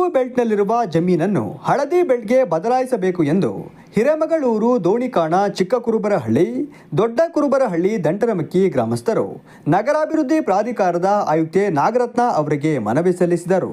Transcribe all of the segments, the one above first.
ಕೆಂಪು ಬೆಲ್ಟ್ನಲ್ಲಿರುವ ಜಮೀನನ್ನು ಹಳದಿ ಬೆಲ್ಟ್ಗೆ ಬದಲಾಯಿಸಬೇಕು ಎಂದು ಹಿರೇಮಗಳೂರು ದೋಣಿಕಾಣ ಚಿಕ್ಕ ಕುರುಬರಹಳ್ಳಿ ದೊಡ್ಡ ಕುರುಬರಹಳ್ಳಿ ದಂಟರಮಕ್ಕಿ ಗ್ರಾಮಸ್ಥರು ನಗರಾಭಿವೃದ್ಧಿ ಪ್ರಾಧಿಕಾರದ ಆಯುಕ್ತೆ ನಾಗರತ್ನ ಅವರಿಗೆ ಮನವಿ ಸಲ್ಲಿಸಿದರು.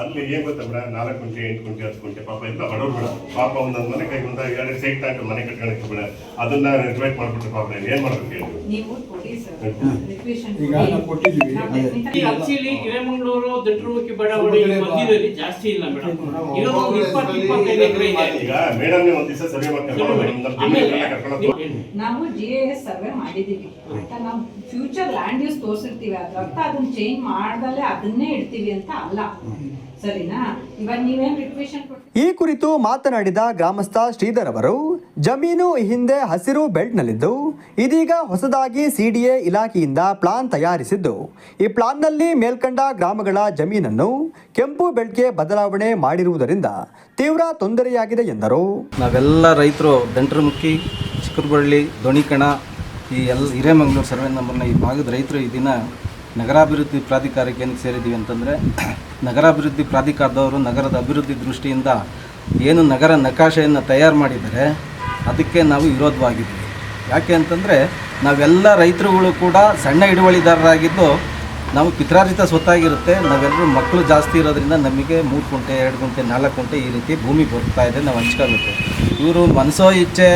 ಅಲ್ಲಿ ಏನ್ ಗೊತ್ತಾ ನಾಲ್ಕು ಗಂಟೆ ಎಂಟು ಗಂಟೆ ಹತ್ತು ಗಂಟೆ ಪಾಪ ಎಲ್ಲ ಬಡವ್ರು ಬಿಡ ಪಾಪ ಒಂದೊಂದು ಮನೆ ಕೈ ಒಂದು ಎರಡು ಸೈಟ್ ಮನೆ ಕಟ್ಕೊಳಕ್ಕೆ ಬಿಡ. ಅದನ್ನ ಮಾಡ್ಬಿಟ್ರೆ ಪಾಪ ಏನ್ ಮಾಡ್ಬೇಕು ಹೇಳಿ? ಹಿರೇಮಂಗಳೂರು ದಟ್ಟರುಮುಖಿ ಬಡಾವಣೆ ಮಧ್ಯದಲ್ಲಿ ಜಾಸ್ತಿ ಇಲ್ಲ ಮೇಡಮ್. ಇರೋದು ಒಂದು ಇಪ್ಪತ್ತು ಇಪ್ಪತ್ತೈದು ಎಕರೆ ಇದೆ. ಈಗ ಮೇಡಮ್ ಒಂದ್ ದಿವಸ ಸರ್ವೆ ಮಾಡ್ಕೊಂಡು ನಮ್ಮ ಜಮೀನೆಲ್ಲ ಕರ್ಕೊಂಡು ಹೋಗಿ ನಾವು ಜಿ ಎಸ್ ಸರ್ವೆ ಮಾಡಿದೀವಿ ನಾವು ಫ್ಯೂಚರ್ ಲ್ಯಾಂಡ್ ಯೂಸ್ ತೋರಿಸಿರ್ತೀವಿ. ಅದ್ರ ಅರ್ಥ ಅದನ್ನ ಚೇಂಜ್ ಮಾಡ್ದಲೆ ಅದನ್ನೇ ಇಡ್ತೀವಿ ಅಂತ ಅಲ್ಲ. ಸರಿನಾ? ಇವಾಗ ನೀವೇನ್ ರಿಕ್ವೆಷನ್ ಕೊಡ್ತೀವಿ ಈ ಕುರಿತು ಮಾತನಾಡಿದ ಗ್ರಾಮಸ್ಥ ಶ್ರೀಧರ್ ಅವರು ಜಮೀನು ಈ ಹಿಂದೆ ಹಸಿರು ಬೆಲ್ಟ್ನಲ್ಲಿದ್ದು ಇದೀಗ ಹೊಸದಾಗಿ ಸಿಡಿಎ ಇಲಾಖೆಯಿಂದ ಪ್ಲಾನ್ ತಯಾರಿಸಿದ್ದು. ಈ ಪ್ಲಾನ್ನಲ್ಲಿ ಮೇಲ್ಕಂಡ ಗ್ರಾಮಗಳ ಜಮೀನನ್ನು ಕೆಂಪು ಬೆಲ್ಟ್ಗೆ ಬದಲಾವಣೆ ಮಾಡಿರುವುದರಿಂದ ತೀವ್ರ ತೊಂದರೆಯಾಗಿದೆ ಎಂದರು. ನಾವೆಲ್ಲ ರೈತರು ದಂಟ್ರಮುಖಿ ಚಿಕ್ಕಬಳ್ಳಿ ದೊಣಿಕಣ ಈ ಎಲ್ಲ ಹಿರೇಮಂಗ್ಳೂರು ಸರ್ವೆ ನಂಬರ್ನ ಈ ಭಾಗದ ರೈತರು ಈ ದಿನ ನಗರಾಭಿವೃದ್ಧಿ ಪ್ರಾಧಿಕಾರಕ್ಕೆ ಏನಕ್ಕೆ ಸೇರಿದ್ದೀವಿ ಅಂತಂದರೆ, ನಗರಾಭಿವೃದ್ಧಿ ಪ್ರಾಧಿಕಾರದವರು ನಗರದ ಅಭಿವೃದ್ಧಿ ದೃಷ್ಟಿಯಿಂದ ಏನು ನಗರ ನಕಾಶೆಯನ್ನು ತಯಾರು ಮಾಡಿದರೆ ಅದಕ್ಕೆ ನಾವು ವಿರೋಧವಾಗಿದ್ದೀವಿ ಯಾಕೆ ಅಂತಂದರೆ, ನಾವೆಲ್ಲ ರೈತರುಗಳು ಕೂಡ ಸಣ್ಣ ಹಿಡುವಳಿದಾರರಾಗಿದ್ದು ನಾವು ಪಿತ್ರಾರ್ಜಿತ ಸ್ವತ್ತಾಗಿರುತ್ತೆ. ನಾವೆಲ್ಲರೂ ಮಕ್ಕಳು ಜಾಸ್ತಿ ಇರೋದ್ರಿಂದ ನಮಗೆ ಮೂರು ಗುಂಟೆ ಎರಡು ಗುಂಟೆ ನಾಲ್ಕು ಗುಂಟೆ ಈ ರೀತಿ ಭೂಮಿ ಬರ್ತಾ ಇದೆ ನಾವು ಹಂಚ್ಕೋಬೇಕು ಇವರು ಮನಸೋ ಇಚ್ಛೆ,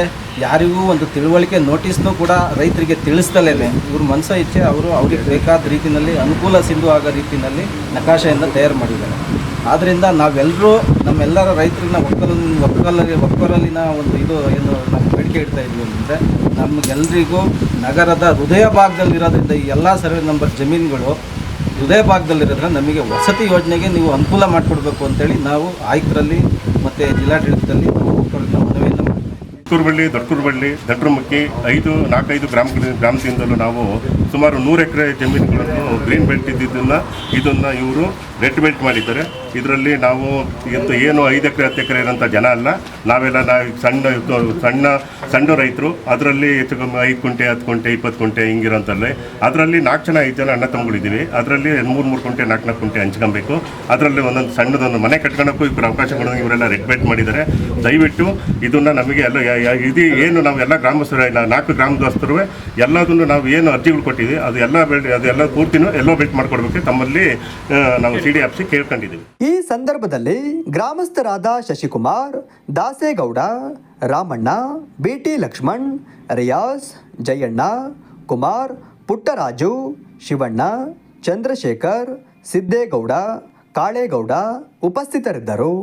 ಯಾರಿಗೂ ಒಂದು ತಿಳುವಳಿಕೆ ನೋಟಿಸ್ನೂ ಕೂಡ ರೈತರಿಗೆ ತಿಳಿಸ್ತಲೇ ಇವರು ಮನಸೋ ಇಚ್ಛೆ, ಅವರು ಅವ್ರಿಗೆ ಬೇಕಾದ ರೀತಿಯಲ್ಲಿ ಅನುಕೂಲ ಸಿಂಧು ಆಗೋ ರೀತಿಯಲ್ಲಿ ನಕಾಶೆಯನ್ನು ತಯಾರು ಮಾಡಿದ್ದಾರೆ. ಆದ್ದರಿಂದ ನಾವೆಲ್ಲರೂ ನಮ್ಮೆಲ್ಲರ ರೈತರನ್ನ ಒಕ್ಕಲ ಒಕ್ಕಲಲ್ಲಿ, ಒಕ್ಕಲಲ್ಲಿನ ಒಂದು ಇದು ಏನು ನಾವು ಬೇಡಿಕೆ ಇಡ್ತಾ ಇದ್ವಿ ಅಂದರೆ ನಮಗೆಲ್ಲರಿಗೂ ನಗರದ ಹೃದಯ ಭಾಗದಲ್ಲಿರೋದ್ರಿಂದ ಈ ಎಲ್ಲ ಸರ್ವೆ ನಂಬರ್ ಜಮೀನುಗಳು ಹೃದಯ ಭಾಗದಲ್ಲಿರೋದ್ರೆ ನಮಗೆ ವಸತಿ ಯೋಜನೆಗೆ ನೀವು ಅನುಕೂಲ ಮಾಡಿಕೊಡ್ಬೇಕು ಅಂತೇಳಿ ನಾವು ಆಯುಕ್ತರಲ್ಲಿ ಮತ್ತು ಜಿಲ್ಲಾಡಳಿತದಲ್ಲಿ ಒಕ್ಕಲಿನ ಮನವಿಯನ್ನು ಮಾಡ್ತೀವಿ. ದೊಡ್ಡೂರುಬಳ್ಳಿ ಐದು, ನಾಲ್ಕೈದು ಗ್ರಾಮಗಳ ಗ್ರಾಮದಿಂದಲೂ ನಾವು ಸುಮಾರು ನೂರು ಎಕರೆ ಜಮೀನುಗಳನ್ನು ಗ್ರೀನ್ ಬೆಲ್ಟ್ ಇದ್ದಿದ್ದನ್ನು ಇದನ್ನು ಇವರು ರೆಡ್ ಬೆಲ್ಟ್ ಮಾಡಿದ್ದಾರೆ. ಇದರಲ್ಲಿ ನಾವು ಇವತ್ತು ಏನು ಐದು ಎಕರೆ, ಹತ್ತು ಎಕರೆ ಇರೋಂಥ ಜನ ಅಲ್ಲ. ನಾವೆಲ್ಲ ನಾವು ಸಣ್ಣ ಸಣ್ಣ ಸಣ್ಣ ರೈತರು. ಅದರಲ್ಲಿ ಹೆಚ್ಚು ಕಮ್ಮಿ ಐದು ಕುಂಟೆ, ಹತ್ತು ಕುಂಟೆ, ಇಪ್ಪತ್ತು ಕುಂಟೆ ಹಿಂಗಿರೋಂಥಲ್ಲಿ ಅದರಲ್ಲಿ ನಾಲ್ಕು ಜನ, ಐದು ಜನ ಅಣ್ಣ ತಮ್ಮಗಳಿದ್ದೀವಿ. ಅದರಲ್ಲಿ ಮೂರು ಮೂರು ಕುಂಟೆ, ನಾಲ್ಕು ನಾಲ್ಕು ಕುಂಟೆ ಹಂಚ್ಕೊಬೇಕು. ಅದರಲ್ಲಿ ಒಂದೊಂದು ಸಣ್ಣದೊಂದು ಮನೆ ಕಟ್ಕೊಳಕ್ಕೂ ಇಬ್ಬರು ಅವಕಾಶ ಕೊಡೋದು ಇವರೆಲ್ಲ ರೆಡ್ ಬೆಲ್ಟ್ ಮಾಡಿದ್ದಾರೆ. ದಯವಿಟ್ಟು ಇದನ್ನು ನಮಗೆ ಎಲ್ಲ ಇದು ಏನು ನಾವು ಎಲ್ಲ ಗ್ರಾಮಸ್ಥರು ನಾಲ್ಕು ಗ್ರಾಮದಸ್ಥರು ಎಲ್ಲದನ್ನು ನಾವು ಏನು ಅರ್ಜಿಗಳು ಕೊಟ್ಟಿದ್ದೀವಿ, ಅದು ಎಲ್ಲ ಬೆಳೆ ಅದೆಲ್ಲ ಪೂರ್ತಿನೂ ಎಲ್ಲೋ ಬೆಟ್ ಮಾಡ್ಕೊಡ್ಬೇಕು. ತಮ್ಮಲ್ಲಿ ನಾವು ಸಿ ಡಿ ಆಫ್ಸಿ ಕೇಳ್ಕೊಂಡಿದ್ದೀವಿ. ಈ ಸಂದರ್ಭದಲ್ಲಿ ಗ್ರಾಮಸ್ಥರಾದ ಶಶಿಕುಮಾರ್, ದಾಸೇಗೌಡ, ರಾಮಣ್ಣ, ಬಿಟಿ ಲಕ್ಷ್ಮಣ್ ರಿಯಾಸ್ ಜಯಣ್ಣ, ಕುಮಾರ್, ಪುಟ್ಟರಾಜು, ಶಿವಣ್ಣ, ಚಂದ್ರಶೇಖರ್, ಸಿದ್ದೇಗೌಡ, ಕಾಳೇಗೌಡ ಉಪಸ್ಥಿತರಿದ್ದರು.